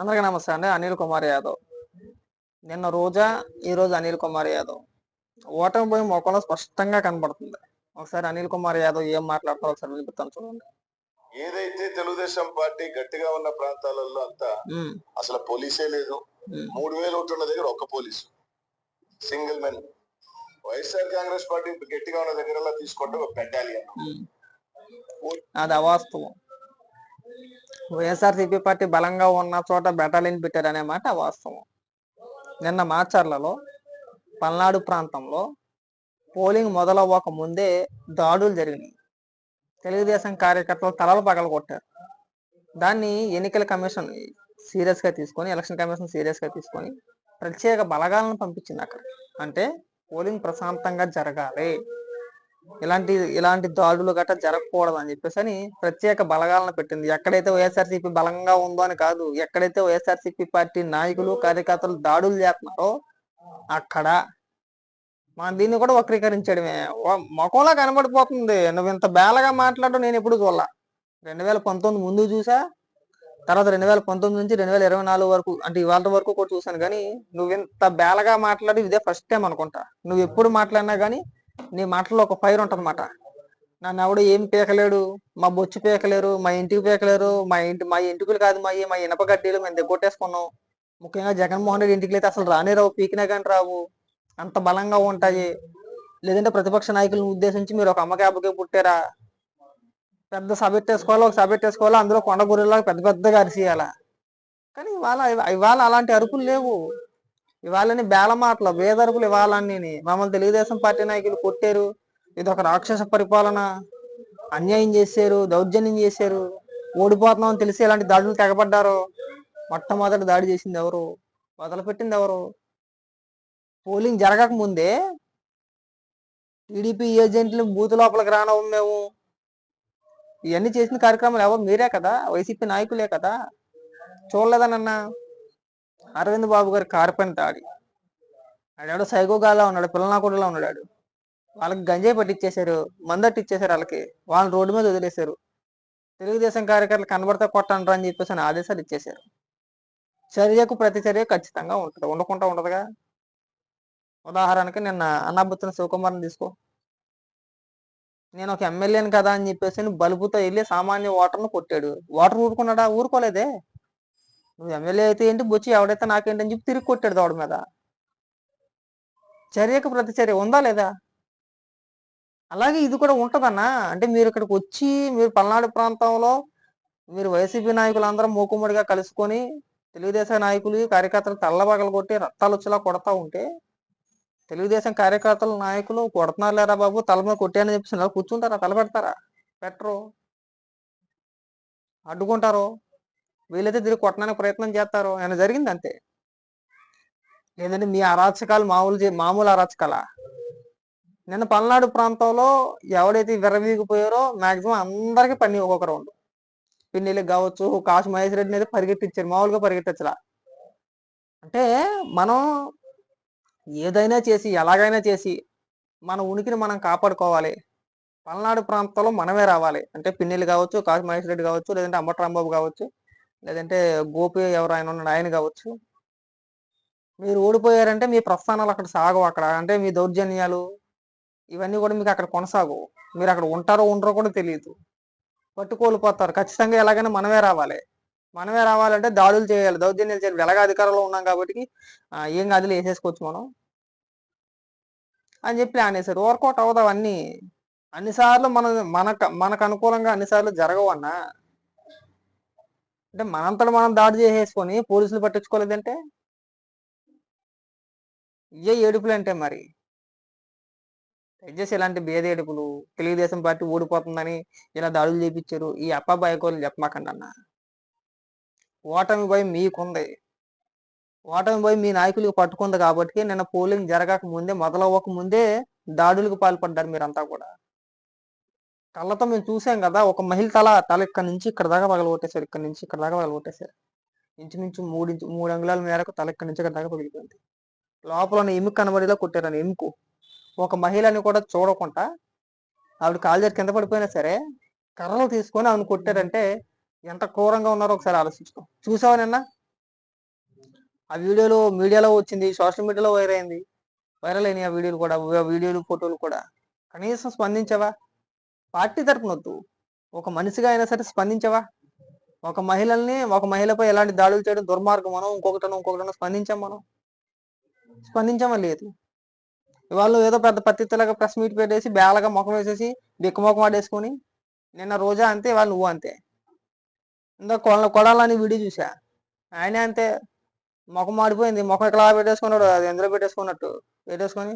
అందరికీ నమస్తే అండి. అనిల్ కుమార్ యాదవ్. నిన్న రోజా ఈ రోజు అనిల్ కుమార్ యాదవ్. ఓటమి పోయి ముఖంలో స్పష్టంగా కనబడుతుంది ఒకసారి అనిల్ కుమార్ యాదవ్ ఏం మాట్లాడతారో ఒకసారి వినిపిస్తాను చూడండి. ఏదైతే తెలుగుదేశం పార్టీ గట్టిగా ఉన్న ప్రాంతాలలో అంతా అసలు పోలీసే లేదు. మూడు వేలు ఓట్లు ఉన్న దగ్గర ఒక్క police. Single men. YSR Congress party గట్టిగా ఉన్న దగ్గర తీసుకుంటే ఒక బెటాలియన్. అది అవాస్తవం. వైఎస్ఆర్సీపీ పార్టీ బలంగా ఉన్న చోట బెటాలియన్ పెట్టారనే మాట వాస్తవం. నిన్న మాచర్లలో పల్నాడు ప్రాంతంలో పోలింగ్ మొదలవ్వక ముందే దాడులు జరిగినాయి. తెలుగుదేశం కార్యకర్తలు తలలు పగల కొట్టారు దాన్ని ఎన్నికల కమిషన్ సీరియస్గా తీసుకొని ఎలక్షన్ కమిషన్ సీరియస్గా తీసుకొని ప్రత్యేక బలగాలను పంపించింది అక్కడ. అంటే పోలింగ్ ప్రశాంతంగా జరగాలి. ఇలాంటి ఇలాంటి దాడులు గట్రా జరగకూడదు అని చెప్పేసి అని ప్రత్యేక బలగాలను పెట్టింది. ఎక్కడైతే వైఎస్ఆర్సీపీ బలంగా ఉందో అని కాదు ఎక్కడైతే వైఎస్ఆర్సీపీ పార్టీ నాయకులు కార్యకర్తలు దాడులు చేస్తున్నారో అక్కడ మనం దీన్ని కూడా వక్రీకరించడమే. మొఖంలో కనబడిపోతుంది. నువ్వు ఇంత బేలగా మాట్లాడడం నేను ఎప్పుడు చూడాల. రెండు వేల పంతొమ్మిది ముందు చూసా తర్వాత రెండు వేల పంతొమ్మిది నుంచి రెండు వేల ఇరవై నాలుగు వరకు అంటే ఇవాళ వరకు కూడా చూసాను కానీ నువ్వు ఇంత బేలగా మాట్లాడి ఇదే ఫస్ట్ టైం అనుకుంటా. నువ్వు ఎప్పుడు మాట్లాడినా కానీ నీ మాటల్లో ఒక ఫైర్ ఉంటదన్నమాట. నన్ను ఎవడు ఏం పీకలేడు మా బొచ్చు పీకలేరు మా ఇంటికి పీకలేరు మా ఇంటి మా ఇంటికులు కాదు మా మా ఇనప గడ్డీలు మేము దిగొట్టేసుకున్నాం. ముఖ్యంగా జగన్మోహన్ రెడ్డి ఇంటికి అయితే అసలు రానే రావు పీకినా కానీ రావు. అంత బలంగా ఉంటాయి. లేదంటే ప్రతిపక్ష నాయకులను ఉద్దేశించి మీరు ఒక అమ్మకాబకే పుట్టారా? పెద్ద సభెట్టేసుకోవాలో ఒక సబెట్టేసుకోవాలి అందులో కొండ గొర్రెలాగా పెద్ద పెద్దగా అరిసేయాలా? కానీ ఇవాళ ఇవాళ అలాంటి అరుపులు లేవు. ఇవాళని బేల మాటలు వేదరుపులు ఇవ్వాలని మమ్మల్ని తెలుగుదేశం పార్టీ నాయకులు కొట్టారు. ఇది ఒక రాక్షస పరిపాలన. అన్యాయం చేశారు దౌర్జన్యం చేశారు. ఓడిపోతున్నామని తెలిసి ఇలాంటి దాడులు తెగబడ్డారు. మొట్టమొదటి దాడి చేసింది ఎవరు? మొదలుపెట్టింది ఎవరు? పోలింగ్ జరగక ముందే టీడీపీ ఏజెంట్లు బూత్ లోపలికి రానవం మేము. ఇవన్నీ చేసిన కార్యక్రమాలు ఎవరు? మీరే కదా? వైసీపీ నాయకులే కదా? చూడలేదనన్నా అరవింద్ బాబు గారి కారు పైన దాడి ఆడెవడో సైకోగాలా ఉన్నాడు పిల్లనాకుడులా ఉన్నాడు వాళ్ళకి గంజాయి పట్టిచ్చేశారు మందట్టు ఇచ్చేశారు వాళ్ళకి. వాళ్ళని రోడ్డు మీద వదిలేశారు. తెలుగుదేశం కార్యకర్తలు కనబడితే కొట్టండ్రా అని చెప్పేసి అని ఆదేశాలు ఇచ్చేశారు. చర్యకు ప్రతి చర్య ఖచ్చితంగా ఉంటుంది. ఉండకుండా ఉండదుగా ఉదాహరణకి నిన్న అన్నాబుత్తిన శివకుమార్ని తీసుకో. నేను ఒక ఎమ్మెల్యేని కదా అని చెప్పేసి అని బలుపుతో వెళ్ళి సామాన్య ఓటర్ను కొట్టాడు. ఓటర్ ఊరుకున్నాడా? ఊరుకోలేదే. నువ్వు ఎమ్మెల్యే అయితే ఏంటి బొచ్చి ఎవడైతే నాకేంటి అని చెప్పి తిరిగి కొట్టాడు దోడ మీద. చర్యకు ప్రతిచర్య ఉందా లేదా? అలాగే ఇది కూడా ఉంటదన్నా. అంటే మీరు ఇక్కడికి వచ్చి మీరు పల్నాడు ప్రాంతంలో మీరు వైసీపీ నాయకులు అందరం మూకుమ్మడిగా కలుసుకొని తెలుగుదేశం నాయకులు కార్యకర్తలు తల్లబగలు కొట్టి రక్తాలు వచ్చేలా కొడతా ఉంటే తెలుగుదేశం కార్యకర్తలు నాయకులు కొడుతున్నారు లేరా బాబు? తల మీద కొట్టానని చెప్పేసి నెల కూర్చుంటారా? తలపెడతారా పెట్టరు. అడ్డుకుంటారు. వీలైతే తిరిగి కొట్టడానికి ప్రయత్నం చేస్తారు. ఆయన జరిగింది అంతే? లేదంటే మీ అరాచకాలు మామూలు చే- మామూలు అరాచకాల? నిన్న పల్నాడు ప్రాంతంలో ఎవడైతే విర్రవీగిపోయారో మాక్సిమం అందరికి పని ఒక్కొక్క రౌండ్. పిన్నెలకు కావచ్చు కాసు మహేష్ రెడ్డిని అయితే పరిగెట్టించారు మామూలుగా పరిగెట్టించలా అంటే మనం ఏదైనా చేసి ఎలాగైనా చేసి మన ఉనికిని మనం కాపాడుకోవాలి. పల్నాడు ప్రాంతంలో మనమే రావాలి. అంటే పిన్నెలు కావచ్చు కాశు మహేష్ రెడ్డి కావచ్చు లేదంటే అంబటరాంబాబు కావచ్చు. లేదంటే గోపి ఎవరు ఆయన ఉన్నాడు ఆయన కావచ్చు. మీరు ఓడిపోయారంటే మీ ప్రస్థానాలు అక్కడ సాగవు అక్కడ. అంటే మీ దౌర్జన్యాలు ఇవన్నీ కూడా మీకు అక్కడ కొనసాగవు. మీరు అక్కడ ఉంటారో ఉండరో కూడా తెలియదు. పట్టుకోలిపోతారు. ఖచ్చితంగా ఎలాగైనా మనమే రావాలి. మనమే రావాలంటే దాడులు చేయాలి. దౌర్జన్యాలు చేయాలి. ఎలాగ అధికారంలో ఉన్నాం కాబట్టి ఏం గదిలో వేసేసుకోవచ్చు మనం. అని చెప్పి అనేసారు వర్కౌట్ అవ్వదు అవన్నీ. అన్నిసార్లు మన మనకు మనకు అనుకూలంగా అన్నిసార్లు జరగవన్నా అంటే మనంతట మనం దాడి చేసేసుకొని పోలీసులు పట్టించుకోలేదంటే? ఇవే ఏడుపులు అంటే మరి? దయచేసి ఇలాంటి భేద ఏడుపులు? తెలుగుదేశం పార్టీ ఓడిపోతుందని ఇలా దాడులు చేపించారు. ఈ అప్పాబాయకోలు చెప్పమాకండి అన్న. ఓటమి భయం మీకుంది. ఓటమి భయం మీ నాయకులకు పట్టుకుంది కాబట్టి నిన్న పోలింగ్ జరగక ముందే మొదలవ్వక ముందే దాడులకు పాల్పడ్డారు మీరంతా కూడా. కళ్ళతో మేము చూసాం కదా ఒక మహిళ తల తల ఇక్కడ నుంచి ఇక్కడ దాకా పగలగొట్టేశారు ఇక్కడ నుంచి ఇక్కడ దాకా పగలగొట్టేశారు. ఇంచుమించు మూడు ఇంచు మూడు అంగుళాల మేరకు తల ఇక్కడ నుంచి ఇక్కడ దాకా పగిలిపోయింది. లోపల ఉన్న ఎముక కనబడేలా కొట్టారని ఎముకు. ఒక మహిళని కూడా చూడకుండా ఆవిడ కాలు జరిగి కింద పడిపోయినా సరే కర్రలు తీసుకొని ఆవిడ కొట్టారంటే ఎంత క్రూరంగా ఉన్నారో ఒకసారి ఆలోచించుకో. చూసావా నిన్న? ఆ వీడియోలు మీడియాలో వచ్చింది సోషల్ మీడియాలో వైరల్ అయింది. వైరల్ అయినాయి ఆ వీడియోలు కూడా ఆ వీడియోలు ఫోటోలు కూడా. కనీసం స్పందించావా? పార్టీ తరపున వద్దు ఒక మనిషిగా అయినా సరే స్పందించవా? ఒక మహిళల్ని ఒక మహిళపై ఎలాంటి దాడులు చేయడం దుర్మార్గం మనం ఇంకొకటనో ఇంకొకటనో స్పందించాం మనం. స్పందించామా లేదు. ఇవాళ ఏదో పెద్ద పత్తిలాగా ప్రెస్ మీట్ పెట్టేసి బేలగా ముఖం వేసేసి బిక్క ముఖం ఆడేసుకొని నిన్న రోజా అంతే వాళ్ళు నువ్వు అంతే. ఇంకా కొడాలని వీడియో చూసా ఆయన అంతే. ముఖం మాడిపోయింది. ముఖం ఇక్కడ పెట్టేసుకున్నాడు అది ఎందులో పెట్టేసుకున్నట్టు? పెట్టేసుకొని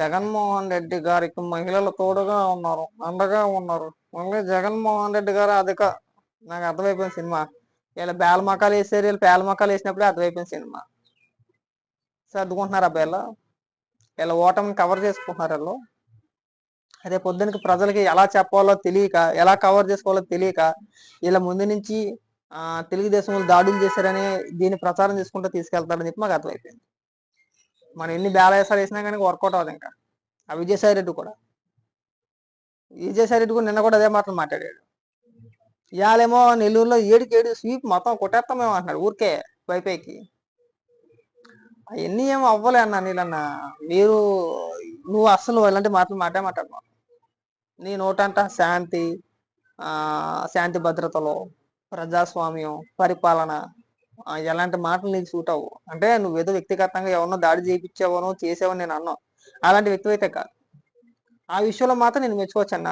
జగన్మోహన్ రెడ్డి గారికి మహిళలు తోడుగా ఉన్నారు అండగా ఉన్నారు. మళ్ళీ జగన్మోహన్ రెడ్డి గారు అధిక. నాకు అర్థమైపోయింది సినిమా. వీళ్ళ బేలమకాలు వేసారు వీళ్ళు పేలమకాలు వేసినప్పుడే అర్థమైపోయింది సినిమా. సర్దుకుంటున్నారు అబ్బాయిలు వీళ్ళ ఓటమిని కవర్ చేసుకుంటున్నారు వీళ్ళు? అదే పొద్దునకి ప్రజలకి ఎలా చెప్పాలో తెలియక ఎలా కవర్ చేసుకోవాలో తెలియక వీళ్ళ ముందు నుంచి తెలుగుదేశం దాడులు చేశారని దీన్ని ప్రచారం చేసుకుంటూ తీసుకెళ్తారని చెప్పి మాకు అర్థమైపోయింది. మనం ఎన్ని బేళాసాలు వేసినా కానీ వర్కౌట్ అవ్వదు ఇంకా. ఆ విజయసాయి రెడ్డి కూడా. విజయసాయి రెడ్డి కూడా నిన్న కూడా అదే మాటలు మాట్లాడాడు. ఇవాళేమో నెల్లూరులో ఏడుకి ఏడు స్వీప్ మొత్తం కొట్టేస్తామేమో అంటున్నాడు ఊరికే వైపైకి అవన్నీ ఏమో అవ్వలే అన్న నీళ్ళన్న మీరు నువ్వు అస్సలు ఇలాంటి మాటలు మాటే మాట్లాడుకో. నీ నోటంట శాంతి శాంతి భద్రతలో. ప్రజాస్వామ్యం పరిపాలన ఎలాంటి మాటలు నీకు సూట్ అవ్వు? అంటే నువ్వు ఏదో వ్యక్తిగతంగా ఎవరినో దాడి చేయించావనో చేసావో నేను అన్నాను అలాంటి వ్యక్తి అయితే కాదు. ఆ విషయంలో మాత్రం నేను మెచ్చుకోవచ్చు అన్న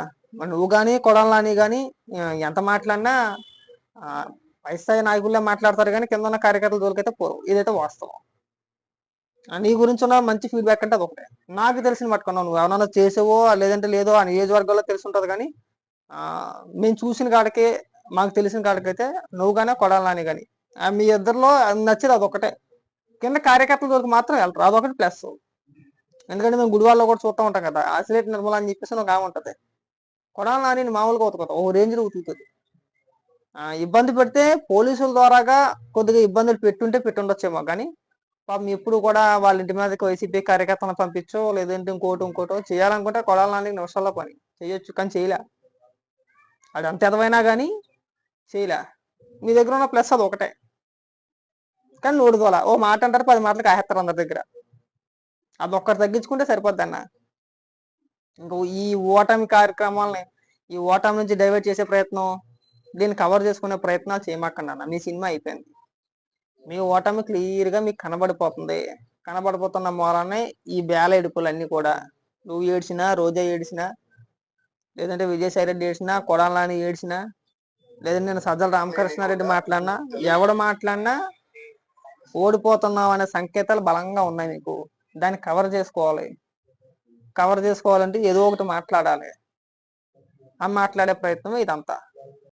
నువ్వు కానీ కొడాలని కానీ ఎంత మాట్లాడినా ఆ, నాయకుల్లో నాయకులే మాట్లాడతారు కానీ కింద ఉన్న కార్యకర్తల దొరికైతే పోరు. ఇదైతే వాస్తవం. నీ గురించి ఉన్న మంచి ఫీడ్బ్యాక్ అంటే అదొకటే నాకు తెలిసిన పట్టుకున్నావు నువ్వు ఎవరైనా చేసావో లేదంటే లేదో ఆ నియోజకవర్గంలో తెలిసి ఉంటుంది కానీ మేము చూసిన కాడికి మాకు తెలిసిన కాడికైతే నువ్వు కానీ కొడాలని కానీ మీ ఇద్దరిలో నచ్చేది అదొకటే కింద కార్యకర్తల దొరికి మాత్రం వెళ్తారు అదొకటి ప్లస్. ఎందుకంటే మేము గుడివాళ్ళలో కూడా చూస్తూ ఉంటాం కదా. ఆసిలేట్ నిర్మల అని చెప్పేసి ఒక ఆమె ఉంటది. కొడాలి నాని మామూలుగా ఉతుకుతాం. ఓ రేంజ్ ఉతుకుతుంది. ఇబ్బంది పెడితే పోలీసుల ద్వారాగా కొద్దిగా ఇబ్బందులు పెట్టుంటే పెట్టుండొచ్చేమో. కానీ పాపం ఎప్పుడు కూడా వాళ్ళ ఇంటి మీదకి వైసీపీ కార్యకర్తలను పంపించో లేదంటే ఇంకోటి ఇంకోటో చేయాలనుకుంటే కొడాల నాని నిమిషాల్లో పని. చేయొచ్చు కానీ చేయలే. అది అంత ఎదవైనా కానీ చేయలే. మీ దగ్గర ఉన్న ప్లస్ అది ఒకటే. కానీ నోడుదోల ఓ మాట అంటారు పది మాటలు కాహేస్తారు అందరి దగ్గర. అది ఒక్కరు తగ్గించుకుంటే సరిపోద్ది అన్న. ఇంకా ఈ ఓటమి కార్యక్రమాలని ఈ ఓటమి నుంచి డైవర్ట్ చేసే ప్రయత్నం దీన్ని కవర్ చేసుకునే ప్రయత్నాలు చేయమాకండి అన్న. మీ సినిమా అయిపోయింది. మీ ఓటమి క్లియర్గా మీకు కనబడిపోతుంది. కనబడిపోతున్న మూలానే ఈ బేల ఎడుపులన్నీ కూడా. నువ్వు ఏడ్చినా రోజా ఏడ్చినా లేదంటే విజయసాయి రెడ్డి ఏడ్చినా కొడాలని ఏడ్చినా లేదంటే నేను సజ్జల రామకృష్ణారెడ్డి మాట్లాడినా ఎవడు మాట్లాడినా ఓడిపోతున్నావు అనే సంకేతాలు బలంగా ఉన్నాయి మీకు దాన్ని కవర్ చేసుకోవాలి. కవర్ చేసుకోవాలంటే ఏదో ఒకటి మాట్లాడాలి. ఆ మాట్లాడే ప్రయత్నం ఇదంతా.